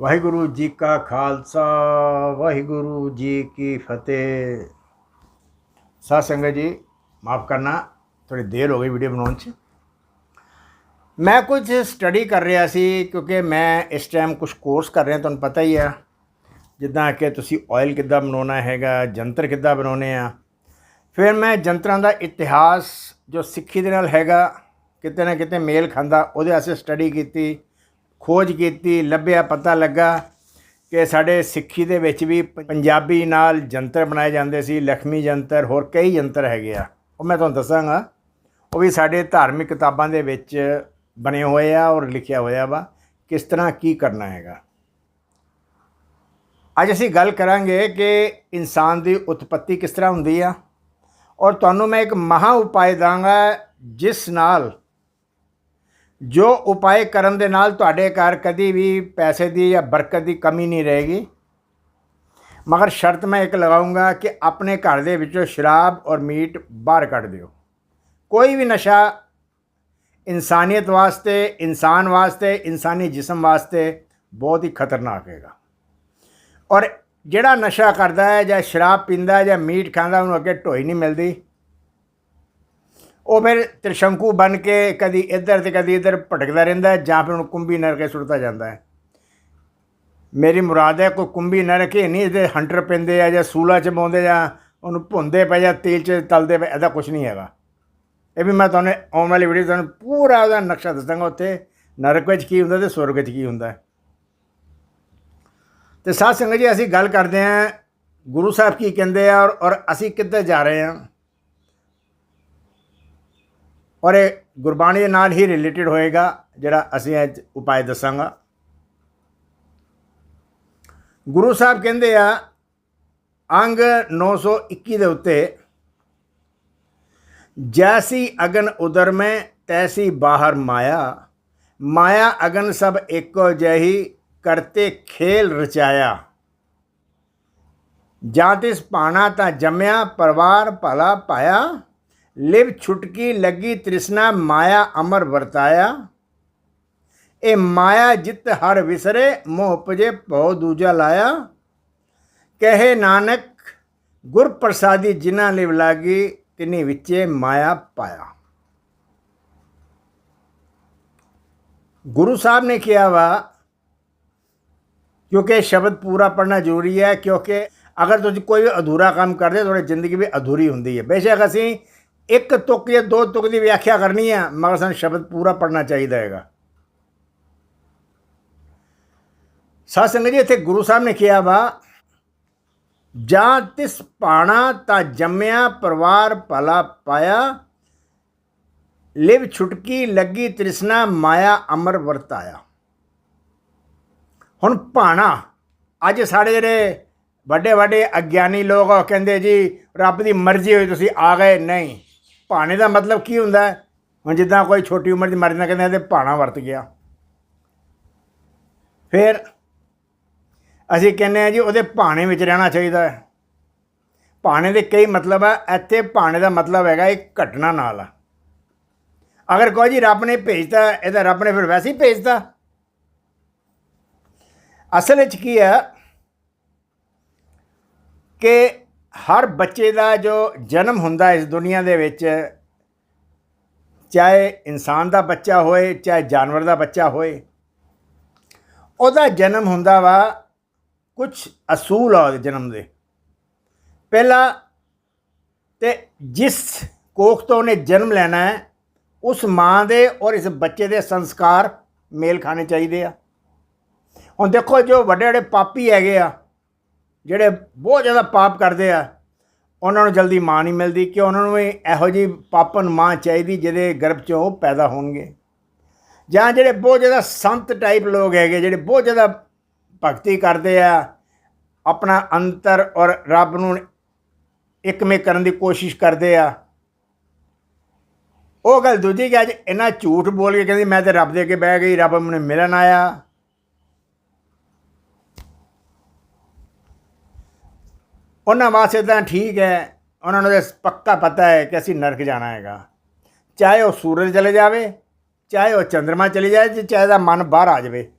ਵਾਹਿਗੁਰੂ ਜੀ ਕਾ ਖਾਲਸਾ, ਵਾਹਿਗੁਰੂ ਜੀ ਕੀ ਫਤਿਹ। ਸਾਧ ਸੰਗਤ ਜੀ, ਮਾਫ ਕਰਨਾ ਥੋੜੀ ਦੇਰ ਹੋ ਗਈ ਵੀਡੀਓ ਬਣਾਉਣ 'ਚ। ਮੈਂ ਕੁਝ ਸਟੱਡੀ ਕਰ ਰਿਹਾ ਸੀ, ਕਿਉਂਕਿ ਮੈਂ ਇਸ ਟਾਈਮ ਕੁਝ ਕੋਰਸ ਕਰ ਰਿਹਾ, ਤੁਹਾਨੂੰ ਪਤਾ ਹੀ ਆ। ਜਿੱਦਾਂ ਕਿ ਤੁਸੀਂ ਆਇਲ ਕਿੱਦਾਂ ਬਣਾਉਣਾ ਹੈਗਾ, ਜੰਤਰ ਕਿੱਦਾਂ ਬਣਾਉਣੇ ਆ। ਫਿਰ ਮੈਂ ਜੰਤਰਾਂ ਦਾ ਇਤਿਹਾਸ ਜੋ ਸਿੱਖੀ ਦੇ ਨਾਲ ਹੈਗਾ, ਕਿਤੇ ਨਾ ਕਿਤੇ ਮੇਲ ਖਾਂਦਾ, ਉਹਦੇ ਵਾਸਤੇ ਸਟੱਡੀ ਕੀਤੀ। ਖੋਜ ਕੀਤੀ, ਲੱਭਿਆ, ਪਤਾ ਲੱਗਾ ਕਿ ਸਾਡੇ ਸਿੱਖੀ ਦੇ ਵਿੱਚ ਵੀ ਪ- ਪੰਜਾਬੀ ਨਾਲ ਜੰਤਰ ਬਣਾਏ ਜਾਂਦੇ ਸੀ, ਲਖਮੀ ਜੰਤਰ, ਹੋਰ ਕਈ ਜੰਤਰ ਹੈਗੇ ਆ। ਉਹ ਮੈਂ ਤੁਹਾਨੂੰ ਦੱਸਾਂਗਾ, ਉਹ ਵੀ ਸਾਡੇ ਧਾਰਮਿਕ ਕਿਤਾਬਾਂ ਦੇ ਵਿੱਚ ਬਣੇ ਹੋਏ ਆ ਔਰ ਲਿਖਿਆ ਹੋਇਆ ਵਾ, ਕਿਸ ਤਰ੍ਹਾਂ ਕੀ ਕਰਨਾ ਹੈਗਾ। ਅੱਜ ਅਸੀਂ ਗੱਲ ਕਰਾਂਗੇ ਕਿ ਇਨਸਾਨ ਦੀ ਉਤਪਤੀ ਕਿਸ ਤਰ੍ਹਾਂ ਹੁੰਦੀ ਆ। ਔਰ ਤੁਹਾਨੂੰ ਮੈਂ ਇੱਕ ਮਹਾ ਉਪਾਅ ਦਾਂਗਾ, ਜਿਸ ਨਾਲ ਜੋ ਉਪਾਅ ਕਰਨ ਦੇ ਨਾਲ ਤੁਹਾਡੇ ਘਰ ਕਦੀ ਵੀ ਪੈਸੇ ਦੀ ਜਾਂ ਬਰਕਤ ਦੀ ਕਮੀ ਨਹੀਂ ਰਹੇਗੀ। ਮਗਰ ਸ਼ਰਤ ਮੈਂ ਇੱਕ ਲਗਾਉਂਗਾ ਕਿ ਆਪਣੇ ਘਰ ਦੇ ਵਿੱਚੋਂ ਸ਼ਰਾਬ ਔਰ ਮੀਟ ਬਾਹਰ ਕੱਢ ਦਿਓ। ਕੋਈ ਵੀ ਨਸ਼ਾ ਇਨਸਾਨੀਅਤ ਵਾਸਤੇ, ਇਨਸਾਨ ਵਾਸਤੇ, ਇਨਸਾਨੀ ਜਿਸਮ ਵਾਸਤੇ ਬਹੁਤ ਹੀ ਖਤਰਨਾਕ ਹੈਗਾ। ਔਰ ਜਿਹੜਾ ਨਸ਼ਾ ਕਰਦਾ ਹੈ ਜਾਂ ਸ਼ਰਾਬ ਪੀਂਦਾ ਹੈ ਜਾਂ ਮੀਟ ਖਾਂਦਾ ਉਹਨੂੰ ਅੱਗੇ ਢੋਈ ਨਹੀਂ ਮਿਲਦੀ। ਉਹ ਫਿਰ ਤ੍ਰਿਸ਼ੰਕੂ ਬਣ ਕੇ ਕਦੀ ਇੱਧਰ ਤੇ ਕਦੀ ਇੱਧਰ ਭਟਕਦਾ ਰਹਿੰਦਾ ਹੈ, ਜਾਂ ਫਿਰ ਉਹਨੂੰ ਕੁੰਭੀ ਨਰਕੇ ਸੁੱਟਦਾ ਜਾਂਦਾ ਹੈ। ਮੇਰੀ ਮੁਰਾਦ ਹੈ, ਕੋਈ ਕੁੰਭੀ ਨਰਕੇ ਨਹੀਂ, ਇਹਦੇ ਹੰਟਰ ਪੈਂਦੇ ਆ ਜਾਂ ਸੂਲਾ ਚ ਪਾਉਂਦੇ ਜਾਂ ਉਹਨੂੰ ਭੁੰਦੇ ਪਏ ਜਾਂ ਤੇਲ ਚ ਤਲਦੇ ਪਏ, ਇਹਦਾ ਕੁਝ ਨਹੀਂ ਹੈਗਾ। ਇਹ ਵੀ ਮੈਂ ਤੁਹਾਨੂੰ ਆਉਣ ਵਾਲੀ ਵੀਡੀਓ ਤੁਹਾਨੂੰ ਪੂਰਾ ਉਹਦਾ ਨਕਸ਼ਾ ਦੱਸਾਂਗਾ ਉੱਥੇ, ਨਰਕ ਵਿੱਚ ਕੀ ਹੁੰਦਾ ਤੇ ਸੁਰਗ ਵਿੱਚ ਕੀ ਹੁੰਦਾ ਹੈ। ਤੇ ਸਾਧ ਸੰਗਤ ਜੀ, ਅਸੀਂ ਗੱਲ ਕਰਦੇ ਹਾਂ, ਗੁਰੂ ਸਾਹਿਬ ਕੀ ਕਹਿੰਦੇ ਆ ਔਰ ਔਰ ਅਸੀਂ ਕਿੱਧਰ ਜਾ ਰਹੇ ਹਾਂ। ਔਰ ਇਹ ਗੁਰਬਾਣੀ ਦੇ ਨਾਲ ਹੀ ਰਿਲੇਟਡ ਹੋਏਗਾ, ਜਿਹੜਾ ਅਸੀਂ ਅੱਜ ਉਪਾਅ ਦੱਸਾਂਗਾ। ਗੁਰੂ ਸਾਹਿਬ ਕਹਿੰਦੇ ਆ, ਅੰਗ 921 ਦੇ ਉੱਤੇ, ਜੈਸੀ ਅਗਨ ਉਦਰ ਮੈਂ, ਤੈਸੀ ਬਾਹਰ ਮਾਇਆ। ਮਾਇਆ ਅਗਨ ਸਭ ਇੱਕੋ ਜਹੀ ਕਰਤੇ ਖੇਲ ਰਚਾਇਆ। ਜਾਂ ਤਿਸ ਪਾਣਾ ਤਾਂ ਜੰਮਿਆ, ਪਰਿਵਾਰ ਭਲਾ ਪਾਇਆ। ਲਿਵ ਛੁਟਕੀ ਲੱਗੀ ਤ੍ਰਿਸ਼ਨਾ, ਮਾਇਆ ਅਮਰ ਵਰਤਾਇਆ। ਇਹ ਮਾਇਆ ਜਿਤ ਹਰ ਵਿਸਰੇ, ਮੋਹ ਪਜੇ ਭਉ ਦੂਜਾ ਲਾਇਆ। ਕਹੇ ਨਾਨਕ, ਗੁਰ ਪ੍ਰਸਾਦੀ ਜਿਨ੍ਹਾਂ ਲਿਵ ਲਾਗੀ, ਤਿਨੀ ਵਿੱਚੇ ਮਾਇਆ ਪਾਇਆ। ਗੁਰੂ ਸਾਹਿਬ ਨੇ ਕਿਹਾ ਵਾ, ਕਿਉਂਕਿ ਸ਼ਬਦ ਪੂਰਾ ਪੜਨਾ ਜ਼ਰੂਰੀ ਹੈ, ਕਿਉਂਕਿ ਅਗਰ ਤੁਸੀਂ ਕੋਈ ਵੀ ਅਧੂਰਾ ਕੰਮ ਕਰਦੇ ਤੁਹਾਡੀ ਜ਼ਿੰਦਗੀ ਵੀ ਅਧੂਰੀ ਹੁੰਦੀ ਹੈ। ਬੇਸ਼ੱਕ ਅਸੀਂ ਇੱਕ ਤੁਕ ਜਾਂ ਦੋ ਤੁਕ ਦੀ ਵਿਆਖਿਆ ਕਰਨੀ ਹੈ ਮਗਰ ਸਾਨੂੰ ਸ਼ਬਦ ਪੂਰਾ ਪੜਨਾ ਚਾਹੀਦਾ ਹੈਗਾ। ਸਾਧ ਸੰਗਤ ਜੀ, ਇੱਥੇ ਗੁਰੂ ਸਾਹਿਬ ਨੇ ਕਿਹਾ ਵਾ, ਜਾਂ ਤਿਸ ਪਾਣਾ ਤਾਂ ਜੰਮਿਆ, ਪਰਿਵਾਰ ਭਲਾ ਪਾਇਆ, ਲਿਵ ਛੁਟਕੀ ਲੱਗੀ ਤ੍ਰਿਸ਼ਨਾ, ਮਾਇਆ ਅਮਰ ਵਰਤਾਇਆ। ਹੁਣ ਭਾਣਾ ਅੱਜ ਸਾਡੇ ਜਿਹੜੇ ਵੱਡੇ ਵੱਡੇ ਅਗਿਆਨੀ ਲੋਕ ਉਹ ਕਹਿੰਦੇ ਜੀ, ਰੱਬ ਦੀ ਮਰਜ਼ੀ ਹੋਈ ਤੁਸੀਂ ਆ ਗਏ, ਨਹੀਂ। ਭਾਣੇ ਦਾ ਮਤਲਬ ਕੀ ਹੁੰਦਾ ਹੈ? ਹੁਣ ਜਿੱਦਾਂ ਕੋਈ ਛੋਟੀ ਉਮਰ ਦੀ ਮਰ ਜਾਂਦਾ, ਕਹਿੰਦੇ ਇਹਦੇ ਭਾਣਾ ਵਰਤ ਗਿਆ। ਫਿਰ ਅਸੀਂ ਕਹਿੰਦੇ ਆ ਜੀ, ਉਹਦੇ ਭਾਣੇ ਵਿੱਚ ਰਹਿਣਾ ਚਾਹੀਦਾ ਹੈ। ਭਾਣੇ ਦੇ ਕਈ ਮਤਲਬ ਆ, ਇੱਥੇ ਭਾਣੇ ਦਾ ਮਤਲਬ ਹੈਗਾ ਇੱਕ ਘਟਨਾ ਨਾਲ ਆ। ਅਗਰ ਕੋਈ ਜੀ ਰੱਬ ਨੇ ਭੇਜਤਾ, ਇਹਦਾ ਰੱਬ ਨੇ ਫਿਰ ਵੈਸੇ ਹੀ ਭੇਜਤਾ। ਅਸਲ ਵਿੱਚ ਕੀ ਹੈ ਕਿ ਹਰ ਬੱਚੇ ਦਾ ਜੋ ਜਨਮ ਹੁੰਦਾ ਇਸ ਦੁਨੀਆ ਦੇ ਵਿੱਚ, ਚਾਹੇ ਇਨਸਾਨ ਦਾ ਬੱਚਾ ਹੋਏ, ਚਾਹੇ ਜਾਨਵਰ ਦਾ ਬੱਚਾ ਹੋਏ, ਉਹਦਾ ਜਨਮ ਹੁੰਦਾ ਵਾ ਕੁਝ ਅਸੂਲ ਆ ਉਹਦੇ ਜਨਮ ਦੇ। ਪਹਿਲਾ ਤੇ ਜਿਸ ਕੋਖ ਤੋਂ ਉਹਨੇ ਜਨਮ ਲੈਣਾ ਹੈ, ਉਸ ਮਾਂ ਦੇ ਔਰ ਇਸ ਬੱਚੇ ਦੇ ਸੰਸਕਾਰ ਮੇਲ ਖਾਣੇ ਚਾਹੀਦੇ ਆ। ਹੁਣ ਦੇਖੋ ਜੋ ਵੱਡੇ ਵੱਡੇ ਪਾਪੀ ਹੈਗੇ ਆ ਜਿਹੜੇ ਬਹੁਤ ਜ਼ਿਆਦਾ ਪਾਪ ਕਰਦੇ ਆ, ਉਹਨਾਂ ਨੂੰ ਜਲਦੀ ਮਾਂ ਨਹੀਂ ਮਿਲਦੀ ਕਿ ਉਹਨਾਂ ਨੂੰ ਵੀ ਇਹੋ ਜਿਹੀ ਪਾਪਨ ਮਾਂ ਚਾਹੀਦੀ ਜਿਹਦੇ ਗਰਭ ਚੋਂ ਪੈਦਾ ਹੋਣਗੇ। ਜਾਂ ਜਿਹੜੇ ਬਹੁਤ ਜ਼ਿਆਦਾ ਸੰਤ ਟਾਈਪ ਲੋਕ ਹੈਗੇ, ਜਿਹੜੇ ਬਹੁਤ ਜ਼ਿਆਦਾ ਭਗਤੀ ਕਰਦੇ ਆ, ਆਪਣਾ ਅੰਤਰ ਔਰ ਰੱਬ ਨੂੰ ਇੱਕਮੇ ਕਰਨ ਦੀ ਕੋਸ਼ਿਸ਼ ਕਰਦੇ ਆ। ਉਹ ਗੱਲ ਦੂਜੀ ਕਿ ਅੱਜ ਇਹਨਾਂ ਝੂਠ ਬੋਲ ਕੇ ਕਹਿੰਦੀ, ਮੈਂ ਤੇ ਰੱਬ ਦੇ ਅੱਗੇ ਬਹਿ ਗਈ, ਰੱਬ ਮੈਨੂੰ ਮਿਲਣ ਆਇਆ। ਉਹਨਾਂ ਵਾਸਤੇ ਤਾਂ ਠੀਕ ਹੈ, ਉਹਨਾਂ ਨੂੰ ਤਾਂ ਪੱਕਾ ਪਤਾ ਹੈ ਕਿ ਅਸੀਂ ਨਰਕ ਜਾਣਾ ਹੈਗਾ। ਚਾਹੇ ਉਹ ਸੂਰਜ ਚਲੇ ਜਾਵੇ, ਚਾਹੇ ਉਹ ਚੰ드ਰਮਾ ਚਲੇ ਜਾਏ ਤੇ ਚਾਹੇ ਦਾ ਮਨ ਬਾਹਰ ਆ ਜਾਵੇ।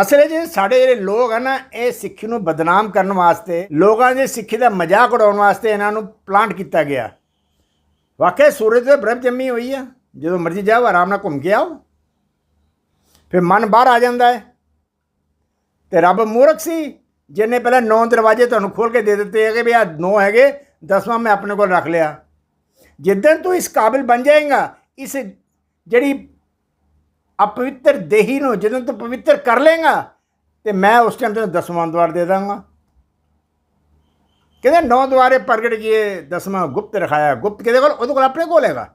ਅਸਲ 'ਚ ਸਾਡੇ ਜਿਹੜੇ ਲੋਕ ਆ ਨਾ, ਇਹ ਸਿੱਖੀ ਨੂੰ ਬਦਨਾਮ ਕਰਨ ਵਾਸਤੇ, ਲੋਕਾਂ ਦੇ ਸਿੱਖੀ ਦਾ ਮਜ਼ਾਕ ਉਡਾਉਣ ਵਾਸਤੇ ਇਹਨਾਂ ਨੂੰ ਪਲਾਂਟ ਕੀਤਾ ਗਿਆ। ਵਾਕਿਆ ਸੂਰਜ ਤੇ ਬਰਫ਼ ਜੰਮੀ ਹੋਈ ਆ, ਜਦੋਂ ਮਰਜ਼ੀ ਜਾਓ, ਆਰਾਮ ਨਾਲ ਘੁੰਮ ਕੇ ਆਓ। ਫਿਰ ਮਨ ਬਾਹਰ ਆ ਜਾਂਦਾ ਹੈ। ਤੇ ਰੱਬ ਮੂਰਖ ਸੀ ਜਿਹਨੇ ਪਹਿਲਾਂ ਨੌ ਦਰਵਾਜ਼ੇ ਤੁਹਾਨੂੰ ਖੋਲ ਕੇ ਦੇ ਦਿੱਤੇ ਹੈਗੇ ਵੀ ਆ ਨੌ ਹੈਗੇ, ਦਸਵਾਂ ਮੈਂ ਆਪਣੇ ਕੋਲ ਰੱਖ ਲਿਆ। ਜਿੱਦਣ ਤੂੰ ਇਸ ਕਾਬਿਲ ਬਣ ਜਾਏਗਾ, ਇਸ ਜਿਹੜੀ ਅਪਵਿੱਤਰ ਦੇਹੀ ਨੂੰ ਜਦੋਂ ਤੂੰ ਪਵਿੱਤਰ ਕਰ ਲੇਗਾ ਤੇ ਮੈਂ ਉਸ ਟਾਈਮ ਤੈਨੂੰ ਦਸਵਾਂ ਦਵਾਰ ਦੇ ਦਾਂਗਾ। ਕਹਿੰਦੇ ਨੌ ਦੁਆਰੇ ਪ੍ਰਗਟ ਕੀਏ, ਦਸਵਾਂ ਗੁਪਤ ਰਖਾਇਆ, ਗੁਪਤ ਕਿਹਦੇ ਕੋਲ? ਉਹਦੇ ਕੋਲ ਆਪਣੇ ਕੋਲ ਹੈਗਾ।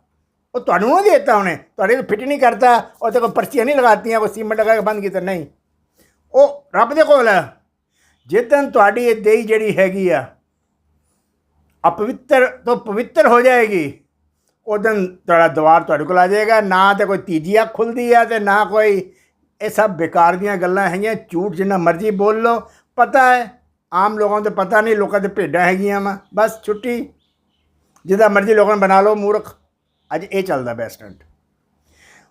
ਉਹ ਤੁਹਾਨੂੰ ਨਹੀਂ ਦਿੱਤਾ ਉਹਨੇ, ਤੁਹਾਡੇ ਨੂੰ ਫਿੱਟ ਨਹੀਂ ਕਰਤਾ, ਉਹਦੇ ਕੋਲ ਪਰਚੀਆਂ ਨਹੀਂ ਲਗਾਤੀਆਂ, ਕੋਈ ਸੀਮੈਂਟ ਲਗਾ ਕੇ ਬੰਦ ਕੀਤਾ, ਨਹੀਂ। ਉਹ ਰੱਬ ਦੇ ਕੋਲ ਹੈ। ਜਿੱਦਨ ਤੁਹਾਡੀ ਇਹ ਦੇਹੀ ਜਿਹੜੀ ਹੈਗੀ ਆ, ਅਪਵਿੱਤਰ ਤੋਂ ਪਵਿੱਤਰ ਹੋ ਜਾਏਗੀ, ਉਦੋਂ ਤੁਹਾਡਾ ਦਵਾਰ ਤੁਹਾਡੇ ਕੋਲ ਆ ਜਾਏਗਾ। ਨਾ ਤੇ ਕੋਈ ਤੀਜੀ ਅੱਖ ਖੁੱਲਦੀ ਆ ਤੇ ਨਾ ਕੋਈ ਇਹ ਸਭ ਬੇਕਾਰ ਦੀਆਂ ਗੱਲਾਂ ਹੈਗੀਆਂ। ਝੂਠ ਜਿੰਨਾ ਮਰਜ਼ੀ ਬੋਲ ਲਓ। ਪਤਾ ਹੈ, ਆਮ ਲੋਕਾਂ ਨੂੰ ਪਤਾ ਨਹੀਂ, ਲੋਕਾਂ ਦੇ ਭੇਡਾਂ ਹੈਗੀਆਂ ਵਾ। ਬਸ ਛੁੱਟੀ। ਜਿੱਦਾਂ ਮਰਜ਼ੀ ਲੋਕਾਂ ਨੂੰ ਬਣਾ ਲਓ, ਮੂਰਖ। ਅੱਜ ਇਹ ਚੱਲਦਾ ਬੈਸਟੈਂਟ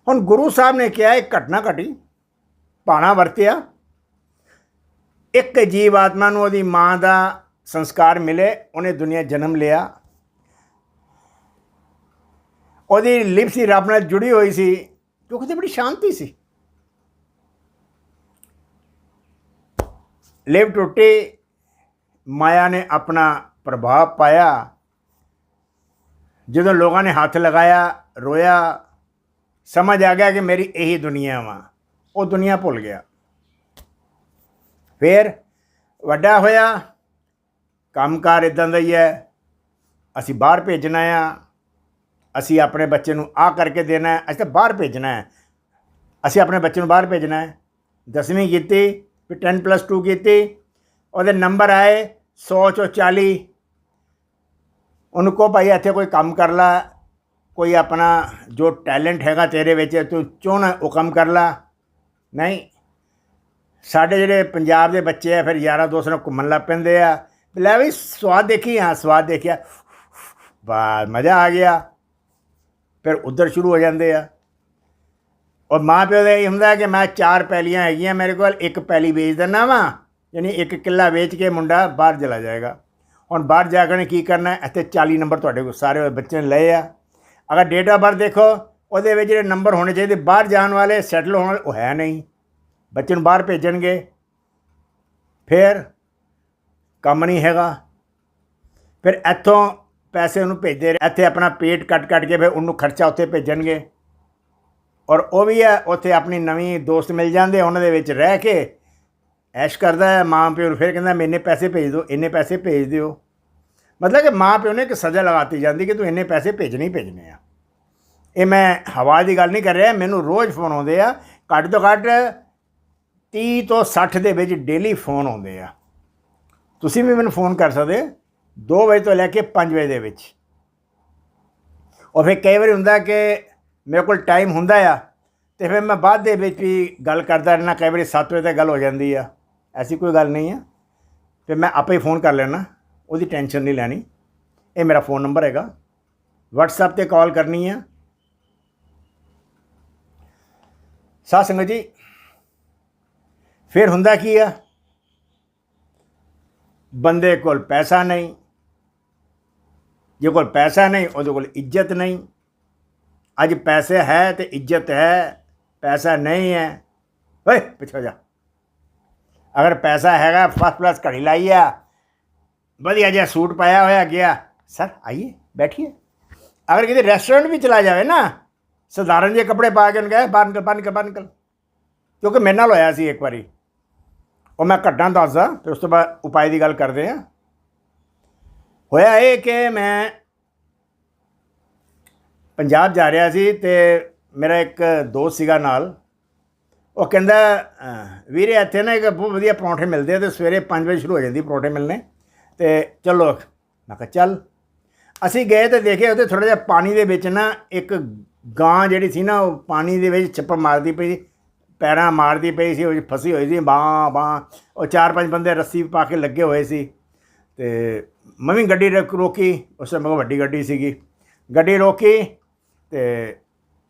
ਹੁਣ ਗੁਰੂ ਸਾਹਿਬ ਨੇ ਕਿਹਾ ਇੱਕ ਘਟਨਾ ਘਟੀ। ਪਾਣਾ ਵਰਤਿਆ। ਇੱਕ ਜੀਵ ਆਤਮਾ ਨੂੰ ਉਹਦੀ ਮਾਂ ਦਾ ਸੰਸਕਾਰ ਮਿਲੇ, ਉਹਨੇ ਦੁਨੀਆ ਜਨਮ ਲਿਆ। ਉਹਦੀ ਲਿਪ ਸੀ ਰੱਬ ਨਾਲ ਜੁੜੀ ਹੋਈ ਸੀ ਕਿਉਂਕਿ ਤੇ ਬੜੀ ਸ਼ਾਂਤੀ ਸੀ। ਲਿਪ ਟੁੱਟੀ, ਮਾਇਆ ਨੇ ਆਪਣਾ ਪ੍ਰਭਾਵ ਪਾਇਆ। ਜਦੋਂ ਲੋਕਾਂ ਨੇ ਹੱਥ ਲਗਾਇਆ, ਰੋਇਆ, ਸਮਝ ਆ ਗਿਆ ਕਿ ਮੇਰੀ ਇਹੀ ਦੁਨੀਆ ਵਾ। ਉਹ ਦੁਨੀਆ ਭੁੱਲ ਗਿਆ। ਫਿਰ ਵੱਡਾ ਹੋਇਆ, ਕੰਮਕਾਰ ਇਦਾਂ ਦਾ ਹੀ ਹੈ, ਅਸੀਂ ਬਾਹਰ ਭੇਜਣਾ ਆ, ਅਸੀਂ ਆਪਣੇ ਬੱਚੇ ਨੂੰ ਆ ਕਰਕੇ ਦੇਣਾ ਹੈ, ਅਸੀਂ ਤਾਂ ਬਾਹਰ ਭੇਜਣਾ ਹੈ। ਅਸੀਂ ਆਪਣੇ ਬੱਚੇ ਨੂੰ ਬਾਹਰ ਭੇਜਣਾ ਹੈ। ਦਸਵੀਂ ਕੀਤੀ, ਫਿਰ 10 ਪਲੱਸ 2 ਕੀਤੀ, ਉਹਦੇ ਨੰਬਰ ਆਏ 100 ਚੋਂ 40 ਉਹਨੂੰ ਕਹੋ ਭਾਈ ਇੱਥੇ ਕੋਈ ਕੰਮ ਕਰ ਲੈ, ਕੋਈ ਆਪਣਾ ਜੋ ਟੈਲੈਂਟ ਹੈਗਾ ਤੇਰੇ ਵਿੱਚ, ਤੂੰ ਚਾਹੁੰਦਾ ਉਹ ਕੰਮ ਕਰ ਲੈ। ਨਹੀਂ ਸਾਡੇ ਜਿਹੜੇ ਪੰਜਾਬ ਦੇ ਬੱਚੇ ਆ, ਫਿਰ ਯਾਰਾਂ ਦੋਸਤਾਂ ਨਾਲ ਘੁੰਮਣ ਲੱਗ ਪੈਂਦੇ ਆ। ਲੈ ਵੀ ਸਵਾਦ ਦੇਖੀ, ਹਾਂ, ਸਵਾਦ ਦੇਖਿਆ। ਬਾ, ਮਜ਼ਾ ਆ ਗਿਆ। ਫਿਰ ਉਧਰ ਸ਼ੁਰੂ ਹੋ ਜਾਂਦੇ ਆ। ਔਰ ਮਾਂ ਪਿਓ ਦਾ ਇਹ ਹੁੰਦਾ ਕਿ ਮੈਂ ਚਾਰ ਪੈਲੀਆਂ ਹੈਗੀਆਂ ਮੇਰੇ ਕੋਲ, ਇੱਕ ਪੈਲੀ ਵੇਚ ਦਿੰਦਾ ਵਾ, ਯਾਨੀ ਇੱਕ ਕਿੱਲਾ ਵੇਚ ਕੇ ਮੁੰਡਾ ਬਾਹਰ ਚਲਾ ਜਾਏਗਾ। ਹੁਣ ਬਾਹਰ ਜਾ ਕੇ ਉਹਨੇ ਕੀ ਕਰਨਾ ਇੱਥੇ 40 ਨੰਬਰ ਤੁਹਾਡੇ ਕੋਲ ਸਾਰੇ ਬੱਚੇ ਨੇ ਲਏ ਆ। ਅਗਰ ਡੇਟ ਆਫ ਬਰਥ ਦੇਖੋ, ਉਹਦੇ ਵਿੱਚ ਜਿਹੜੇ ਨੰਬਰ ਹੋਣੇ ਚਾਹੀਦੇ, ਬਾਹਰ ਜਾਣ ਵਾਲੇ, ਸੈਟਲ ਹੋਣ ਵਾਲੇ, ਉਹ ਹੈ ਨਹੀਂ। ਬੱਚੇ ਨੂੰ ਬਾਹਰ ਭੇਜਣਗੇ। ਫਿਰ ਕੰਮ ਨਹੀਂ ਹੈਗਾ। ਫਿਰ ਇੱਥੋਂ ਪੈਸੇ ਉਹਨੂੰ ਭੇਜਦੇ ਰਹੇ। ਇੱਥੇ ਆਪਣਾ ਪੇਟ ਕੱਟ ਕੱਟ ਕੇ ਫਿਰ ਉਹਨੂੰ ਖਰਚਾ ਉੱਥੇ ਭੇਜਣਗੇ। ਔਰ ਉਹ ਵੀ ਹੈ, ਉੱਥੇ ਆਪਣੀ ਨਵੀਂ ਦੋਸਤ ਮਿਲ ਜਾਂਦੇ ਉਹਨਾਂ ਦੇ ਵਿੱਚ ਰਹਿ ਕੇ ਐਸ਼ ਕਰਦਾ ਹੈ ਮਾਂ ਪਿਓ ਨੂੰ। ਫਿਰ ਕਹਿੰਦਾ ਮੈਨੇ ਪੈਸੇ ਭੇਜ ਦਿਓ, ਇੰਨੇ ਪੈਸੇ ਭੇਜ ਦਿਓ। ਮਤਲਬ ਕਿ ਮਾਂ ਪਿਓ ਨੇ ਇੱਕ ਸਜ਼ਾ ਲਗਾਤੀ ਜਾਂਦੀ ਕਿ ਤੂੰ ਇੰਨੇ ਪੈਸੇ ਭੇਜਣੇ ਹੀ ਭੇਜਣੇ ਆ। ਇਹ ਮੈਂ ਹਵਾ ਦੀ ਗੱਲ ਨਹੀਂ ਕਰ ਰਿਹਾ, ਮੈਨੂੰ ਰੋਜ਼ ਫੋਨ ਆਉਂਦੇ ਆ, ਘੱਟ ਤੋਂ ਘੱਟ 30 ਤੋਂ 60 ਦੇ ਵਿੱਚ ਡੇਲੀ ਫੋਨ ਆਉਂਦੇ ਆ। ਤੁਸੀਂ ਵੀ ਮੈਨੂੰ ਫੋਨ ਕਰ ਸਕਦੇ 2 ਵਜੇ ਤੋਂ ਲੈ ਕੇ 5 ਵਜੇ ਦੇ ਵਿੱਚ। ਉਹ ਫਿਰ ਕਈ ਵਾਰੀ ਹੁੰਦਾ ਕਿ ਮੇਰੇ ਕੋਲ ਟਾਈਮ ਹੁੰਦਾ ਆ, ਤੇ ਫਿਰ ਮੈਂ ਬਾਅਦ ਦੇ ਵਿੱਚ ਵੀ ਗੱਲ ਕਰਦਾ ਰਹਿਣਾ ਕਈ ਵਾਰੀ 7 ਵਜੇ ਤੱਕ ਗੱਲ ਹੋ ਜਾਂਦੀ ਆ। ਐਸੀ ਕੋਈ ਗੱਲ ਨਹੀਂ ਆ। ਫਿਰ ਮੈਂ ਆਪੇ ਹੀ ਫੋਨ ਕਰ ਲੈਣਾ ਉਹਦੀ ਟੈਨਸ਼ਨ ਨਹੀਂ ਲੈਣੀ। ਇਹ ਮੇਰਾ ਫੋਨ ਨੰਬਰ ਹੈਗਾ। WhatsApp ਤੇ ਕਾਲ ਕਰਨੀ ਆ। ਸਾਧ ਸੰਗਤ ਜੀ। ਫਿਰ ਹੁੰਦਾ ਕੀ ਆ? ਬੰਦੇ ਕੋਲ ਪੈਸਾ ਨਹੀਂ। ਜੇ ਕੋਲ ਪੈਸਾ ਨਹੀਂ, ਉਹਦੇ ਕੋਲ ਇੱਜ਼ਤ ਨਹੀਂ। ਅੱਜ ਪੈਸੇ ਹੈ ਤੇ ਇੱਜ਼ਤ ਹੈ, ਪੈਸਾ ਨਹੀਂ ਹੈ। ਓਏ, ਪਿੱਛੇ ਜਾ। ਅਗਰ ਪੈਸਾ ਹੈਗਾ ਫਸਟ ਕਲਾਸ ਘੜੀ ਲਾਈ ਆ। ਵਧੀਆ ਜਿਹਾ ਸੂਟ ਪਾਇਆ ਹੋਇਆ ਗਿਆ। ਸਰ, ਆਈਏ, ਬੈਠੀਏ। ਅਗਰ ਕਿਤੇ ਰੈਸਟੋਰੈਂਟ ਵੀ ਚਲਾ ਜਾਵੇ ਨਾ, ਸਧਾਰਨ ਜਿਹੇ ਕੱਪੜੇ ਪਾ ਕੇ ਉਹਨੂੰ ਕਹੇ ਬਾਹਰ ਨਿਕਲ ਬਾਹਰ ਨਿਕਲ ਬਾਹਰ ਨਿਕਲ ਕਿਉਂਕਿ ਮੇਰੇ ਨਾਲ ਹੋਇਆ ਸੀ ਇੱਕ ਵਾਰੀ। ਉਹ ਮੈਂ ਘਟਨਾ ਦੱਸਦਾ ਤੇ ਉਸ ਤੋਂ ਬਾਅਦ ਉਪਾਅ ਦੀ ਗੱਲ ਕਰਦੇ ਆ ਹੋਇਆ ਇਹ ਕਿ ਮੈਂ ਪੰਜਾਬ ਜਾ ਰਿਹਾ ਸੀ ਤੇ ਮੇਰਾ ਇੱਕ ਦੋਸਤ ਸੀਗਾ ਨਾਲ। ਉਹ ਕਹਿੰਦਾ ਅਹ, ਵੀਰੇ ਇੱਥੇ ਨਾ ਇੱਕ ਬਹੁਤ ਵਧੀਆ ਪਰੌਂਠੇ ਮਿਲਦੇ ਆ ਤੇ ਸਵੇਰੇ 5 ਵਜੇ ਸ਼ੁਰੂ ਹੋ ਜਾਂਦੀ ਪਰੌਂਠੇ ਮਿਲਣੇ। ਤੇ ਚਲੋ ਮੈਂ ਕਿਹਾ ਚੱਲ। ਅਸੀਂ ਗਏ ਤੇ ਦੇਖਿਆ ਉਹਦੇ ਥੋੜਾ ਜਿਹਾ ਪਾਣੀ ਦੇ ਵਿੱਚ ਨਾ ਇੱਕ ਗਾਂ ਜਿਹੜੀ ਸੀ ਨਾ ਉਹ ਪਾਣੀ ਦੇ ਵਿੱਚ ਛੱਪੜ ਮਾਰਦੀ ਪਈ ਪੈਰਾਂ ਮਾਰਦੀ ਪਈ ਸੀ, ਉਹ ਫਸੀ ਹੋਈ ਸੀ ਬਾਂ ਬਾਂ ਉਹ ਚਾਰ ਪੰਜ ਬੰਦੇ ਰੱਸੀ ਪਾ ਕੇ ਲੱਗੇ ਹੋਏ ਸੀ। ਤੇ ਮੈਂ ਵੀ ਗੱਡੀ ਰੋਕ- ਰੋਕੀ, ਉਸ ਸਮੇਂ ਕੋਲ ਵੱਡੀ ਗੱਡੀ ਸੀਗੀ। ਗੱਡੀ ਰੋਕੀ ਤੇ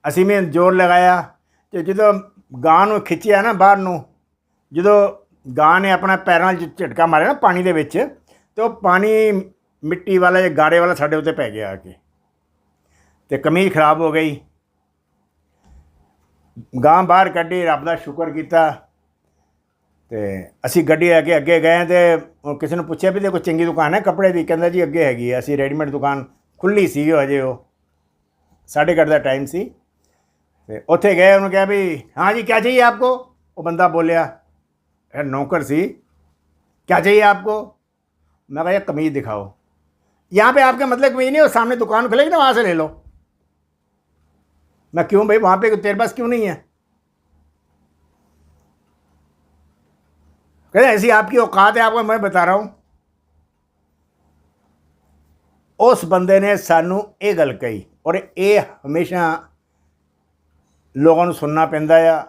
ਅਸੀਂ ਵੀ ਜ਼ੋਰ ਲਗਾਇਆ ਤੇ ਜਦੋਂ ਗਾਂ ਨੂੰ ਖਿੱਚਿਆ ਨਾ ਬਾਹਰ ਨੂੰ, ਜਦੋਂ ਗਾਂ ਨੇ ਆਪਣਾ ਪੈਰਾਂ 'ਚ ਝਟਕਾ ਮਾਰਿਆ ਨਾ ਪਾਣੀ ਦੇ ਵਿੱਚ, ਤੇ ਉਹ ਪਾਣੀ ਮਿੱਟੀ ਵਾਲਾ ਜਾਂ ਗਾਰੇ ਵਾਲਾ ਸਾਡੇ ਉੱਤੇ ਪੈ ਗਿਆ ਆ ਕੇ। ਤੇ ਕਮੀਜ਼ ਖਰਾਬ ਹੋ ਗਈ। ਗਾਂ ਬਾਹਰ ਕੱਢੀ ਰੱਬ ਦਾ ਸ਼ੁਕਰ ਕੀਤਾ ਤੇ ਅਸੀਂ ਗੱਡੀ ਅੱਗੇ ਅੱਗੇ ਗਏ ਤੇ ਉਹ ਕਿਸੇ ਨੂੰ ਪੁੱਛਿਆ ਵੀ ਤੇ ਕੋਈ ਚੰਗੀ ਦੁਕਾਨ ਹੈ ਕੱਪੜੇ ਦੀ ਕਹਿੰਦਾ ਜੀ ਅੱਗੇ ਹੈਗੀ ਹੈ ਅਸੀਂ ਰੈਡੀਮੇਡ ਦੁਕਾਨ ਖੁੱਲੀ ਸੀ ਹਜੇ ਉਹ ਸਾਢੇ ਕੁ ਅੱਠ ਦਾ ਟਾਈਮ ਸੀ ਤੇ ਉੱਥੇ ਗਏ ਉਹਨੂੰ ਕਿਹਾ ਵੀ ਹਾਂ ਜੀ ਕੀ ਚਾਹੀਏ ਆਪਕੋ ਉਹ ਬੰਦਾ ਬੋਲਿਆ ਇਹ ਨੌਕਰ ਸੀ क्या चाहिए आपको मैं कहा ये कमीज दिखाओ यहाँ पे आपका मतलब कमीज नहीं हो सामने दुकान खुलेगी ना वहाँ से ले लो मैं क्यों भाई वहाँ पे तेरे पास क्यों नहीं है कहते ऐसी आपकी औकात है आपको मैं बता रहा हूँ ਉਸ ਬੰਦੇ ਨੇ ਸਾਨੂੰ ਇਹ ਗੱਲ ਕਹੀ ਔਰ ਇਹ ਹਮੇਸ਼ਾ ਲੋਕਾਂ ਨੂੰ ਸੁਣਨਾ ਪੈਂਦਾ ਆ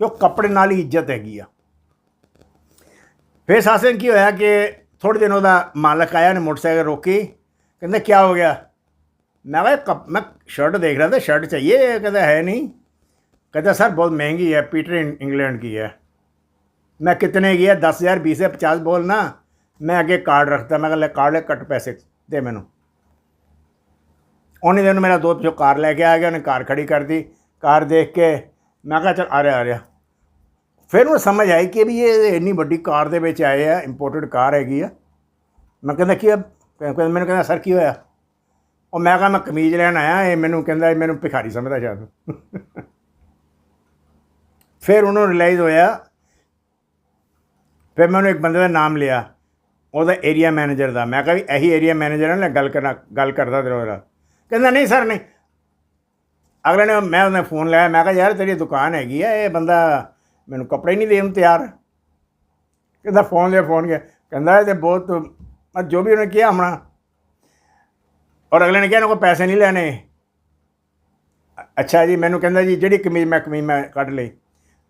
ਕਿ ਉਹ ਕੱਪੜੇ ਨਾਲ ਹੀ ਇੱਜ਼ਤ ਹੈਗੀ ਆ ਫਿਰ ਸਾਸਨ ਕੀ ਹੋਇਆ ਕਿ ਥੋੜੇ ਦਿਨ ਉਹਦਾ ਮਾਲਕ ਆਇਆ ਨੇ ਮੋਟਰਸਾਈਕਲ ਰੋਕੀ ਕਹਿੰਦਾ ਕੀ ਹੋ ਗਿਆ मैं कहा कप मैं शर्ट देख रहा था शर्ट चाहिए कहता है नहीं कहता सर बहुत महंगी है पीटर इंग- इंग्लैंड की है मैं कितने की है दस हज़ार बीस है पचास बोल ना मैं आगे कार्ड रखता मैं कहला कार्ड ले कट पैसे दे मैनू ਉਹਨੇ ਦਿਨ ਮੇਰਾ ਦੋਸਤ ਜੋ ਕਾਰ ਲੈ ਕੇ ਆ ਗਿਆ ਉਹਨੇ ਕਾਰ ਖੜੀ ਕਰਤੀ ਕਾਰ ਦੇਖ ਕੇ ਮੈਂ ਕਿਹਾ ਚਲ ਆ ਰਿਹਾ ਆ ਰਿਹਾ ਫਿਰ ਉਹ ਸਮਝ ਆਈ ਕਿ ਵੀ ਇਹ ਇੰਨੀ ਵੱਡੀ ਕਾਰ ਦੇ ਵਿੱਚ ਆਏ ਆ ਇੰਪੋਰਟਡ ਕਾਰ ਹੈਗੀ ਆ ਮੈਂ ਕਹਿੰਦਾ ਕੀ ਆ? ਕਹਿੰਦਾ ਮੈਨੂੰ ਕਹਿੰਦਾ ਸਰ ਕੀ ਹੋਇਆ ਉਹ ਮੈਂ ਕਿਹਾ ਮੈਂ ਕਮੀਜ਼ ਲੈਣ ਆਇਆ, ਇਹ ਮੈਨੂੰ ਕਹਿੰਦਾ ਇਹ ਮੈਨੂੰ ਭਿਖਾਰੀ ਸਮਝਦਾ ਸ਼ਾਇਦ। ਫਿਰ ਉਹਨੂੰ ਰਿਅਲਾਈਜ਼ ਹੋਇਆ, ਫਿਰ ਮੈਂ ਉਹਨੂੰ ਇੱਕ ਬੰਦੇ ਦਾ ਨਾਮ ਲਿਆ, ਉਹਦਾ ਏਰੀਆ ਮੈਨੇਜਰ ਦਾ। ਮੈਂ ਕਿਹਾ ਵੀ ਇਹੀ ਏਰੀਆ ਮੈਨੇਜਰ ਹੈ ਨਾ ਗੱਲ ਕਰਨਾ, ਗੱਲ ਕਰਦਾ ਤੇਰੇ ਨਾਲ। ਕਹਿੰਦਾ, ਨਹੀਂ ਸਰ ਨਹੀਂ। ਅਗਲੇ ਨੇ ਮੈਂ ਉਹਨੇ ਫੋਨ ਲਾਇਆ, ਮੈਂ ਕਿਹਾ, ਯਾਰ ਤੇਰੀ ਦੁਕਾਨ ਹੈਗੀ ਆ, ਇਹ ਬੰਦਾ ਮੈਨੂੰ ਕੱਪੜੇ ਨਹੀਂ ਦੇਣ ਤਿਆਰ। ਕਹਿੰਦਾ ਫੋਨ ਲਿਆ ਫੋਨ ਗਿਆ। ਕਹਿੰਦਾ, ਇਹ ਤੇ ਬਹੁਤ ਜੋ ਵੀ ਉਹਨੇ ਕਿਹਾ ਹਮਣਾ ਔਰ ਅਗਲੇ ਨੇ ਕਿਹਾ, ਇਹਨਾਂ ਕੋਲ ਪੈਸੇ ਨਹੀਂ ਲੈਣੇ। ਅੱਛਾ ਜੀ, ਮੈਨੂੰ ਕਹਿੰਦਾ ਜੀ, ਜਿਹੜੀ ਕਮੀਜ਼ ਮੈਂ ਕਮੀਜ਼ ਮੈਂ ਕੱਢ ਲਈ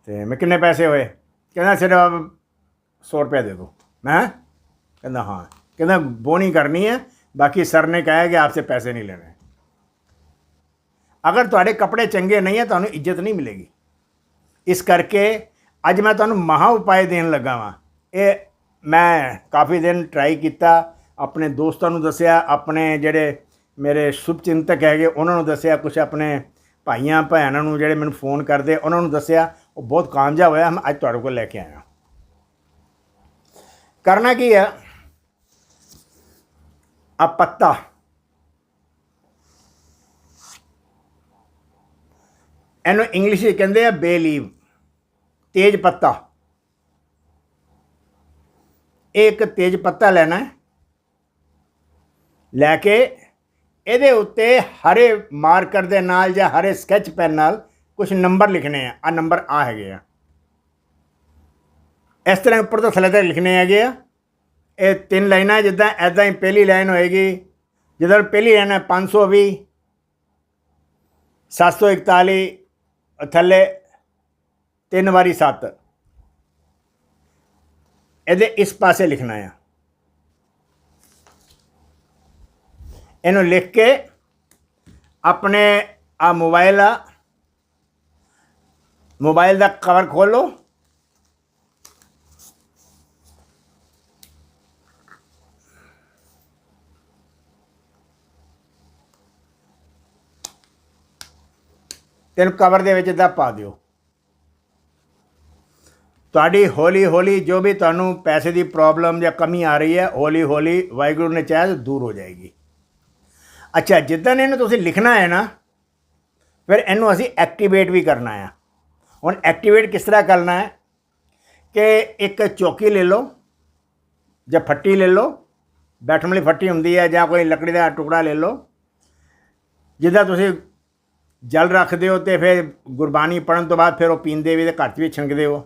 ਤੇ ਮੈਂ ਕਿੰਨੇ ਪੈਸੇ ਹੋਏ? ਕਹਿੰਦਾ, ਸਿਰਫ 100 ਰੁਪਏ ਦੇ ਦਿਓ। ਮੈਂ ਕਹਿੰਦਾ, ਹਾਂ। ਕਹਿੰਦਾ ਬੋਣੀ ਕਰਨੀ ਹੈ, ਬਾਕੀ ਸਰ ਨੇ ਕਹਾ ਕਿ ਆਪਸੇ ਪੈਸੇ ਨਹੀਂ ਲੈਣੇ। ਅਗਰ ਤੁਹਾਡੇ ਕੱਪੜੇ ਚੰਗੇ ਨਹੀਂ ਹੈ, ਤੁਹਾਨੂੰ ਇੱਜ਼ਤ ਨਹੀਂ ਮਿਲੇਗੀ। ਇਸ ਕਰਕੇ ਅੱਜ ਮੈਂ ਤੁਹਾਨੂੰ ਮਹਾ ਉਪਾਏ ਦੇਣ ਲੱਗਾ ਵਾਂ। ਇਹ ਮੈਂ ਕਾਫੀ ਦਿਨ ਟਰਾਈ ਕੀਤਾ, ਆਪਣੇ ਦੋਸਤਾਂ ਨੂੰ ਦੱਸਿਆ, ਆਪਣੇ ਜਿਹੜੇ ਮੇਰੇ ਸ਼ੁਭ ਚਿੰਤਕ ਹੈਗੇ, ਉਹਨਾਂ ਨੂੰ ਦੱਸਿਆ ਕੁਝ ਆਪਣੇ ਭਾਈਆਂ, ਭੈਣਾਂ ਨੂੰ ਜਿਹੜੇ ਮੈਨੂੰ ਫੋਨ ਕਰਦੇ, ਉਹਨਾਂ ਨੂੰ ਦੱਸਿਆ, ਉਹ ਬਹੁਤ ਕਾਮਯਾਬ ਹੋਇਆ, ਮੈਂ ਅੱਜ ਤੁਹਾਡੇ ਕੋਲ ਲੈ ਕੇ ਆਇਆ। ਕਰਨਾ ਕੀ ਹੈ? ਆ ਪੱਤਾ। ਇਹਨੂੰ ਇੰਗਲਿਸ਼ ਵਿੱਚ ਕਹਿੰਦੇ ਆ ਬੇ ਲੀਵ ਤੇਜ ਪੱਤਾ। ਇਹ ਇੱਕ ਤੇਜ ਪੱਤਾ ਲੈਣਾ ਲੈ ਕੇ ਇਹਦੇ ਉੱਤੇ ਹਰੇ ਮਾਰਕਰ ਦੇ ਨਾਲ ਜਾਂ ਹਰੇ ਸਕੈਚ ਪੈਨ ਨਾਲ ਕੁਝ ਨੰਬਰ ਲਿਖਣੇ ਆ। ਆ ਨੰਬਰ ਆ ਹੈਗੇ ਆ। ਇਸ ਤਰ੍ਹਾਂ ਉੱਪਰ ਤੋਂ ਥੱਲੇ ਤੱਕ ਲਿਖਣੇ ਹੈਗੇ ਆ। ਇਹ ਤਿੰਨ ਲਾਈਨਾਂ ਜਿੱਦਾਂ ਐਦਾਂ ਹੀ ਪਹਿਲੀ ਲਾਈਨ ਹੋਏਗੀ। ਜਿੱਦਾਂ ਪਹਿਲੀ ਲਾਈਨ ਹੈ 520 741 ਥੱਲੇ ਤਿੰਨ ਵਾਰੀ 7 ਇਹਦੇ ਇਸ ਪਾਸੇ ਲਿਖਣਾ ਆ। ਇਹਨੂੰ ਲਿਖ ਕੇ ਆਪਣੇ ਆ ਮੋਬਾਈਲ ਆ, ਮੋਬਾਈਲ ਦਾ ਕਵਰ ਖੋਲੋ ਤੈਨੂੰ ਕਵਰ ਦੇ ਵਿੱਚ ਦਾ ਪਾ ਦਿਓ। ਤੁਹਾਡੀ ਹੌਲੀ ਹੌਲੀ ਜੋ ਵੀ ਤੁਹਾਨੂੰ ਪੈਸੇ ਦੀ ਪ੍ਰੋਬਲਮ ਜਾਂ ਕਮੀ ਆ ਰਹੀ ਹੈ, ਹੌਲੀ ਹੌਲੀ ਵਾਹਿਗੁਰੂ ਨੇ ਚਾਹਿਆ ਦੂਰ ਹੋ ਜਾਏਗੀ। ਅੱਛਾ ਜਿੱਦਾਂ ਇਹਨੂੰ ਤੁਸੀਂ ਲਿਖਣਾ ਹੈ ਨਾ, ਫਿਰ ਇਹਨੂੰ ਅਸੀਂ ਐਕਟੀਵੇਟ ਵੀ ਕਰਨਾ ਆ। ਹੁਣ ਐਕਟੀਵੇਟ ਕਿਸ ਤਰ੍ਹਾਂ ਕਰਨਾ ਹੈ? ਕਿ ਇੱਕ ਚੌਕੀ ਲੈ ਲਓ, ਜਾਂ ਫੱਟੀ ਲੈ ਲਓ, ਬੈਠਣ ਵਾਲੀ ਫੱਟੀ ਹੁੰਦੀ ਹੈ, ਜਾਂ ਕੋਈ ਲੱਕੜੀ ਦਾ ਟੁਕੜਾ ਲੈ ਲਓ, ਜਿੱਦਾਂ ਤੁਸੀਂ ਜਲ ਰੱਖਦੇ ਹੋ ਤੇ ਫਿਰ ਗੁਰਬਾਣੀ ਪੜਨ ਤੋਂ ਬਾਅਦ ਫਿਰ ਉਹ ਪੀਂਦੇ ਵੀ ਤੇ ਘਰ 'ਚ ਵੀ ਛਿੰਕਦੇ ਹੋ।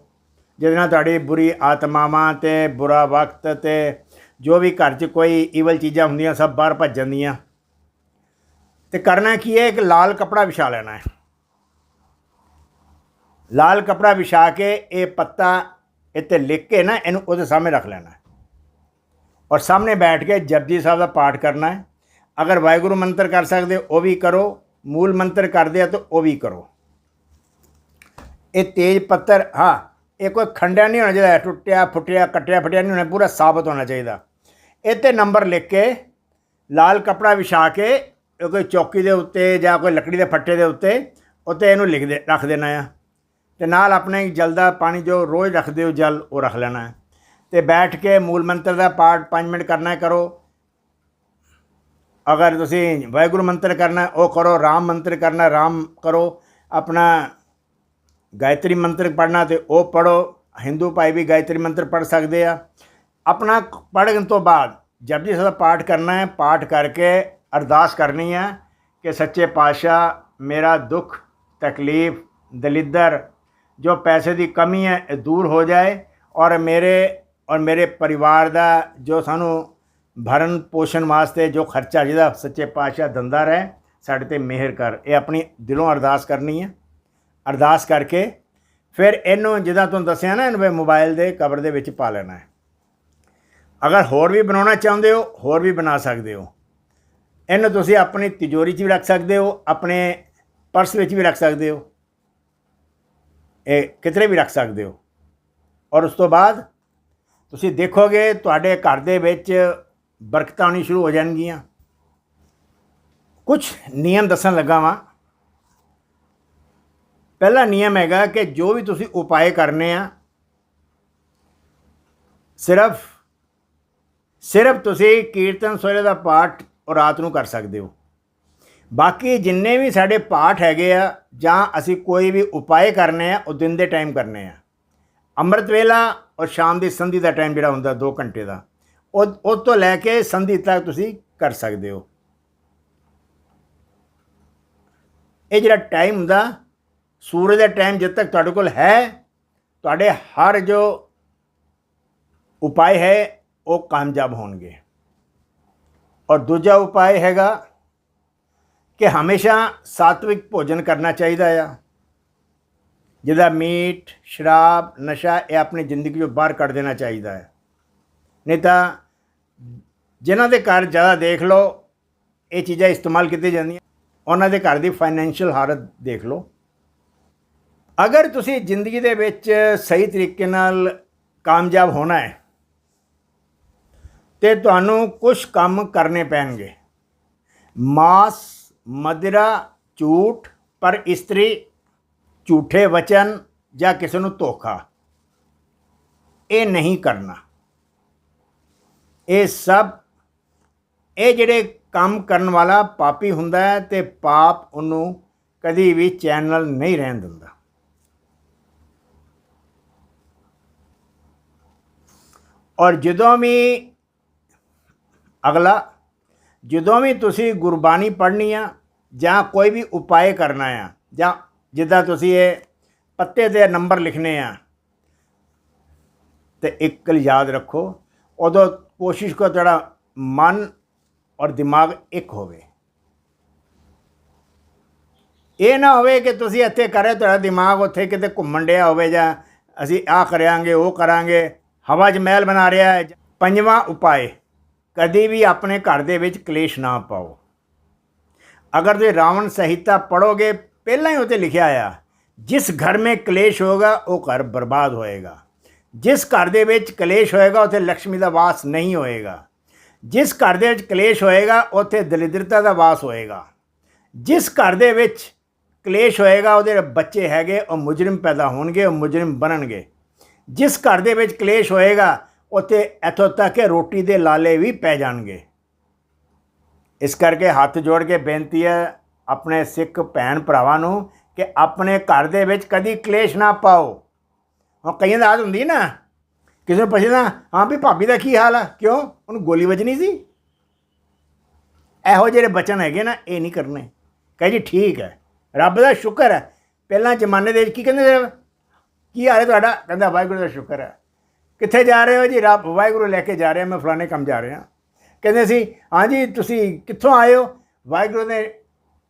ਜਿਹਦੇ ਨਾਲ ਤੁਹਾਡੀ ਬੁਰੀ ਆਤਮਾਵਾਂ ਤੇ ਬੁਰਾ ਵਕਤ ਤੇ ਜੋ ਵੀ ਘਰ 'ਚ ਕੋਈ ਈਵਲ ਚੀਜ਼ਾਂ ਹੁੰਦੀਆਂ, ਸਭ ਬਾਹਰ ਭੱਜ ਜਾਂਦੀਆਂ। ਤੇ ਕਰਨਾ ਕੀ ਹੈ, ਇੱਕ ਲਾਲ ਕਪੜਾ ਵਿਛਾ ਲੈਣਾ ਹੈ। ਲਾਲ ਕਪੜਾ ਵਿਛਾ ਕੇ ਇਹ ਪੱਤਾ ਇੱਥੇ ਲਿਖ ਕੇ ਨਾ ਇਹਨੂੰ ਉਹਦੇ ਸਾਹਮਣੇ ਰੱਖ ਲੈਣਾ ਔਰ ਸਾਹਮਣੇ ਬੈਠ ਕੇ ਜਪਜੀ ਸਾਹਿਬ ਦਾ ਪਾਠ ਕਰਨਾ ਹੈ। ਅਗਰ ਵਾਹਿਗੁਰੂ ਮੰਤਰ ਕਰ ਸਕਦੇ, ਉਹ ਵੀ ਕਰੋ। ਮੂਲ ਮੰਤਰ ਕਰਦੇ ਆ ਤਾਂ ਉਹ ਵੀ ਕਰੋ। ਇਹ ਤੇਜ ਪੱਤਰ ਹਾਂ, ਇਹ ਕੋਈ ਖੰਡਿਆ ਨਹੀਂ ਹੋਣਾ ਚਾਹੀਦਾ, ਟੁੱਟਿਆ, ਫੁੱਟਿਆ, ਕੱਟਿਆ, ਫਟਿਆ ਨਹੀਂ ਹੋਣਾ, ਪੂਰਾ ਸਾਬਤ ਹੋਣਾ ਚਾਹੀਦਾ। ਇਹ 'ਤੇ ਨੰਬਰ ਲਿਖ ਕੇ ਲਾਲ ਕਪੜਾ ਵਿਛਾ ਕੇ ਕੋਈ ਚੌਕੀ ਦੇ ਉੱਤੇ ਜਾਂ ਕੋਈ ਲੱਕੜੀ ਦੇ ਫੱਟੇ ਦੇ ਉੱਤੇ ਉੱਤੇ ਇਹਨੂੰ ਲਿਖ ਦੇ ਰੱਖ ਦੇਣਾ ਆ। ਤੇ ਨਾਲ ਆਪਣੇ ਜਲ ਦਾ ਪਾਣੀ ਜੋ ਰੋਜ਼ ਰੱਖਦੇ ਹੋ ਜਲ, ਉਹ ਰੱਖ ਲੈਣਾ ਹੈ ਤੇ ਬੈਠ ਕੇ ਮੂਲ ਮੰਤਰ ਦਾ ਪਾਠ 5 ਮਿੰਟ ਕਰਨਾ ਕਰੋ। ਅਗਰ ਤੁਸੀਂ ਵਾਹਿਗੁਰੂ ਮੰਤਰ ਕਰਨਾ, ਉਹ ਕਰੋ, ਰਾਮ ਮੰਤਰ ਕਰਨਾ, ਰਾਮ ਕਰੋ। ਆਪਣਾ ਗਾਇਤਰੀ ਮੰਤਰ ਪੜ੍ਹਨਾ ਤੇ ਉਹ ਪੜੋ ਹਿੰਦੂ ਭਾਈ ਵੀ ਗਾਇਤਰੀ ਮੰਤਰ ਪੜ੍ਹ ਸਕਦੇ ਆ। ਆਪਣਾ ਪੜ੍ਹਨ ਤੋਂ ਬਾਅਦ ਜਪਜੀ ਸਾਹਿਬ ਦਾ ਪਾਠ ਕਰਨਾ ਹੈ। ਪਾਠ ਕਰਕੇ ਅਰਦਾਸ ਕਰਨੀ ਹੈ ਕਿ ਸੱਚੇ ਪਾਤਸ਼ਾਹ ਮੇਰਾ ਦੁੱਖ, ਤਕਲੀਫ, ਦਲਿੱਦਰ, ਜੋ ਪੈਸੇ ਦੀ ਕਮੀ ਹੈ, ਇਹ ਦੂਰ ਹੋ ਜਾਏ ਔਰ ਮੇਰੇ ਔਰ ਮੇਰੇ ਪਰਿਵਾਰ ਦਾ ਜੋ ਸਾਨੂੰ ਭਰਨ ਪੋਸ਼ਣ ਵਾਸਤੇ ਜੋ ਖਰਚਾ ਜਿਹਦਾ ਸੱਚੇ ਪਾਤਸ਼ਾਹ ਦੰਦਾ ਰਹੇ, ਸਾਡੇ ਤੇ ਮਿਹਰ ਕਰ। ਇਹ ਆਪਣੀ ਦਿਲੋਂ ਅਰਦਾਸ ਕਰਨੀ ਹੈ ਅਰਦਾਸ ਕਰਕੇ ਫਿਰ ਇਹਨੂੰ ਜਿੱਦਾਂ ਤੁਹਾਨੂੰ ਦੱਸਿਆ ਨਾ, ਇਹਨੂੰ ਮੋਬਾਈਲ ਦੇ ਕਵਰ ਦੇ ਵਿੱਚ ਪਾ ਲੈਣਾ ਹੈ। ਅਗਰ ਹੋਰ ਵੀ ਬਣਾਉਣਾ ਚਾਹੁੰਦੇ ਹੋ, ਹੋਰ ਵੀ ਬਣਾ ਸਕਦੇ ਹੋ। ਇਹਨੂੰ ਤੁਸੀਂ ਆਪਣੀ ਤਿਜੋਰੀ 'ਚ ਵੀ ਰੱਖ ਸਕਦੇ ਹੋ, ਆਪਣੇ ਪਰਸ ਵਿੱਚ ਵੀ ਰੱਖ ਸਕਦੇ ਹੋ। ਇਹ ਕਿਤੇ ਵੀ ਰੱਖ ਸਕਦੇ ਹੋ। ਔਰ ਉਸ ਤੋਂ ਬਾਅਦ ਤੁਸੀਂ ਦੇਖੋਗੇ ਤੁਹਾਡੇ ਘਰ ਦੇ ਵਿੱਚ ਬਰਕਤਾਂ ਆਉਣੀ ਸ਼ੁਰੂ ਹੋ ਜਾਣਗੀਆਂ। ਕੁਝ ਨਿਯਮ ਦੱਸਣ ਲੱਗਾ ਵਾਂ। ਪਹਿਲਾ ਨਿਯਮ ਹੈਗਾ ਕਿ ਜੋ ਵੀ ਤੁਸੀਂ ਉਪਾਏ ਕਰਨੇ ਆ, ਸਿਰਫ ਸਿਰਫ ਤੁਸੀਂ ਕੀਰਤਨ ਸੋਹਲੇ ਦਾ ਪਾਠ ਉਹ ਰਾਤ ਨੂੰ ਕਰ ਸਕਦੇ ਹੋ। ਬਾਕੀ ਜਿੰਨੇ ਵੀ ਸਾਡੇ ਪਾਠ ਹੈਗੇ ਆ, ਜਾਂ ਅਸੀਂ ਕੋਈ ਵੀ ਉਪਾਏ ਕਰਨੇ ਆ, ਉਹ ਦਿਨ ਦੇ ਟਾਈਮ ਕਰਨੇ ਆ। ਅੰਮ੍ਰਿਤ ਵੇਲਾ ਔਰ ਸ਼ਾਮ ਦੀ ਸੰਧੀ ਦਾ ਟਾਈਮ ਜਿਹੜਾ ਹੁੰਦਾ 2 ਘੰਟੇ ਦਾ। ਉਹ ਉਹ ਤੋਂ ਲੈ ਕੇ ਸੰਧੀ ਤੱਕ ਤੁਸੀਂ ਕਰ ਸਕਦੇ ਹੋ। ਇਹ ਜਿਹੜਾ ਟਾਈਮ ਹੁੰਦਾ, ਸੂਰਜ ਦਾ ਟਾਈਮ ਜਦ ਤੱਕ ਤੁਹਾਡੇ ਕੋਲ ਹੈ, ਤੁਹਾਡੇ ਹਰ ਜੋ ਉਪਾਏ ਹੈ, ਉਹ ਕਾਮਯਾਬ ਹੋਣਗੇ। ਔਰ ਦੂਜਾ ਉਪਾਅ ਹੈਗਾ ਕਿ ਹਮੇਸ਼ਾ ਸਾਤਵਿਕ ਭੋਜਨ ਕਰਨਾ ਚਾਹੀਦਾ ਆ। ਜਿਹਦਾ ਮੀਟ, ਸ਼ਰਾਬ, ਨਸ਼ਾ ਇਹ ਆਪਣੀ ਜ਼ਿੰਦਗੀ ਤੋਂ ਬਾਹਰ ਕੱਢ ਦੇਣਾ ਚਾਹੀਦਾ ਹੈ। ਨਹੀਂ ਤਾਂ ਜਿਨ੍ਹਾਂ ਦੇ ਘਰ ਜ਼ਿਆਦਾ ਦੇਖ ਲਓ, ਇਹ ਚੀਜ਼ਾਂ ਇਸਤੇਮਾਲ ਕੀਤੀ ਜਾਂਦੀਆਂ। ਉਹਨਾਂ ਦੇ ਘਰ ਦੀ ਫਾਈਨੈਂਸ਼ੀਅਲ ਹਾਲਤ ਦੇਖ ਲਓ। ਅਗਰ ਤੁਸੀਂ ਜ਼ਿੰਦਗੀ ਦੇ ਵਿੱਚ ਸਹੀ ਤਰੀਕੇ ਨਾਲ ਕਾਮਯਾਬ ਹੋਣਾ ਹੈ ਤੇ ਤੁਹਾਨੂੰ ਕੁਝ ਕੰਮ ਕਰਨੇ ਪੈਣਗੇ। ਮਾਸ, ਮਦਰਾ, ਝੂਠ, ਪਰ ਇਸਤਰੀ, ਝੂਠੇ ਵਚਨ ਜਾਂ ਕਿਸੇ ਨੂੰ ਧੋਖਾ। ਇਹ ਨਹੀਂ ਕਰਨਾ। ਇਹ ਸਭ, ਇਹ ਜਿਹੜੇ ਕੰਮ ਕਰਨ ਵਾਲਾ ਪਾਪੀ ਹੁੰਦਾ ਹੈ ਤੇ ਪਾਪ ਉਹਨੂੰ ਕਦੀ ਵੀ ਚੈਨਲ ਨਹੀਂ ਰਹਿਣ ਦਿੰਦਾ। ਔਰ ਜਦੋਂ ਵੀ ਅਗਲਾ, ਜਦੋਂ ਵੀ ਤੁਸੀਂ ਗੁਰਬਾਣੀ ਪੜ੍ਹਨੀ ਆ ਜਾਂ ਕੋਈ ਵੀ ਉਪਾਏ ਕਰਨਾ ਆ ਜਾਂ ਜਿੱਦਾਂ ਤੁਸੀਂ ਇਹ ਪੱਤੇ ਦੇ ਨੰਬਰ ਲਿਖਣੇ ਆ, ਤੇ ਇੱਕ ਗੱਲ ਯਾਦ ਰੱਖੋ, ਉਦੋਂ ਕੋਸ਼ਿਸ਼ ਕਰੋ ਤੁਹਾਡਾ ਮਨ ਔਰ ਦਿਮਾਗ ਇੱਕ ਹੋਵੇ। ਇਹ ਨਾ ਹੋਵੇ ਕਿ ਤੁਸੀਂ ਇੱਥੇ ਕਰੇ ਤੁਹਾਡਾ ਦਿਮਾਗ ਉੱਥੇ ਕਿਤੇ ਘੁੰਮਣ ਡਿਆ ਹੋਵੇ ਜਾਂ ਅਸੀਂ ਆਹ ਕਰਾਂਗੇ, ਉਹ ਕਰਾਂਗੇ, ਹਵਾ 'ਚ ਮਹਿਲ ਬਣਾ ਰਿਹਾ ਹੈ ਪੰਜਵਾਂ ਉਪਾਏ ਕਦੇ ਵੀ ਆਪਣੇ ਘਰ ਦੇ ਵਿੱਚ ਕਲੇਸ਼ ਨਾ ਪਾਓ। ਅਗਰ ਤੁਸੀਂ ਰਾਵਣ ਸਹਿਤਾ ਪੜੋਗੇ ਪਹਿਲਾਂ ਹੀ ਉਤੇ ਲਿਖਿਆ ਆ, ਜਿਸ ਘਰ ਮੇ ਕਲੇਸ਼ ਹੋਗਾ ਉਹ ਘਰ ਬਰਬਾਦ ਹੋਏਗਾ। ਜਿਸ ਘਰ ਦੇ ਵਿੱਚ ਕਲੇਸ਼ ਹੋਏਗਾ, ਉਥੇ ਲక్ష్ਮੀ ਦਾ ਵਾਸ ਨਹੀਂ ਹੋਏਗਾ। ਜਿਸ ਘਰ ਦੇ ਵਿੱਚ ਕਲੇਸ਼ ਹੋਏਗਾ, ਉਥੇ ਦਲਿਦਰਤਾ ਦਾ ਵਾਸ ਹੋਏਗਾ। ਜਿਸ ਘਰ ਦੇ ਵਿੱਚ ਕਲੇਸ਼ ਹੋਏਗਾ, ਉਹਦੇ ਬੱਚੇ ਹੈਗੇ, ਉਹ ਮੁਜਰਮ ਪੈਦਾ ਹੋਣਗੇ, ਉਹ ਮੁਜਰਮ ਬਣਨਗੇ। ਜਿਸ ਘਰ ਦੇ ਵਿੱਚ ਕਲੇਸ਼ ਹੋਏਗਾ ਉੱਥੇ ਇੱਥੋਂ ਤੱਕ ਕਿ ਰੋਟੀ ਦੇ ਲਾਲੇ ਵੀ ਪੈ ਜਾਣਗੇ। ਇਸ ਕਰਕੇ ਹੱਥ ਜੋੜ ਕੇ ਬੇਨਤੀ ਹੈ ਆਪਣੇ ਸਿੱਖ ਭੈਣ ਭਰਾਵਾਂ ਨੂੰ ਕਿ ਆਪਣੇ ਘਰ ਦੇ ਵਿੱਚ ਕਦੀ ਕਲੇਸ਼ ਨਾ ਪਾਓ। ਹੁਣ ਕਈਆਂ ਦਾ ਆਦ ਹੁੰਦੀ ਨਾ, ਕਿਸੇ ਨੂੰ ਪੁੱਛਦਾ ਹਾਂ ਵੀ ਭਾਬੀ ਦਾ ਕੀ ਹਾਲ ਆ? ਕਿਉਂ? ਉਹਨੂੰ ਗੋਲੀ ਵੱਜਣੀ ਸੀ। ਇਹੋ ਜਿਹੇ ਬਚਨ ਹੈਗੇ ਨਾ, ਇਹ ਨਹੀਂ ਕਰਨੇ। ਕਹੇ ਜੀ ਠੀਕ ਹੈ, ਰੱਬ ਦਾ ਸ਼ੁਕਰ ਹੈ। ਪਹਿਲਾਂ ਜ਼ਮਾਨੇ ਦੇ ਵਿੱਚ ਕੀ ਕਹਿੰਦੇ ਕੀ ਹਾਲ ਹੈ ਤੁਹਾਡਾ? ਕਹਿੰਦਾ ਵਾਹਿਗੁਰੂ ਦਾ ਸ਼ੁਕਰ ਹੈ। ਕਿੱਥੇ ਜਾ ਰਹੇ ਹੋ ਜੀ? ਰੱਬ ਵਾਹਿਗੁਰੂ ਲੈ ਕੇ ਜਾ ਰਿਹਾ, ਮੈਂ ਫਲਾਣੇ ਕੰਮ ਜਾ ਰਿਹਾ। ਕਹਿੰਦੇ ਸੀ ਹਾਂਜੀ ਤੁਸੀਂ ਕਿੱਥੋਂ ਆਏ ਹੋ? ਵਾਹਿਗੁਰੂ ਨੇ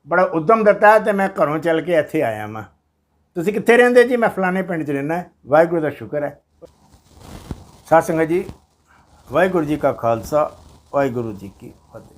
ਬੜਾ ਉਦਮ ਦਿੱਤਾ ਤੇ ਮੈਂ ਘਰੋਂ ਚੱਲ ਕੇ ਇੱਥੇ ਆਇਆ ਮੈਂ ਤੁਸੀਂ ਕਿੱਥੇ ਰਹਿੰਦੇ ਜੀ? ਮੈਂ ਫਲਾਣੇ ਪਿੰਡ 'ਚ ਰਹਿੰਦਾ। ਵਾਹਿਗੁਰੂ ਦਾ ਸ਼ੁਕਰ ਹੈ। ਸਾਧ ਸੰਗਤ ਜੀ, ਵਾਹਿਗੁਰੂ ਜੀ ਕਾ ਖਾਲਸਾ, ਵਾਹਿਗੁਰੂ ਜੀ ਕੀ ਫਤਿਹ।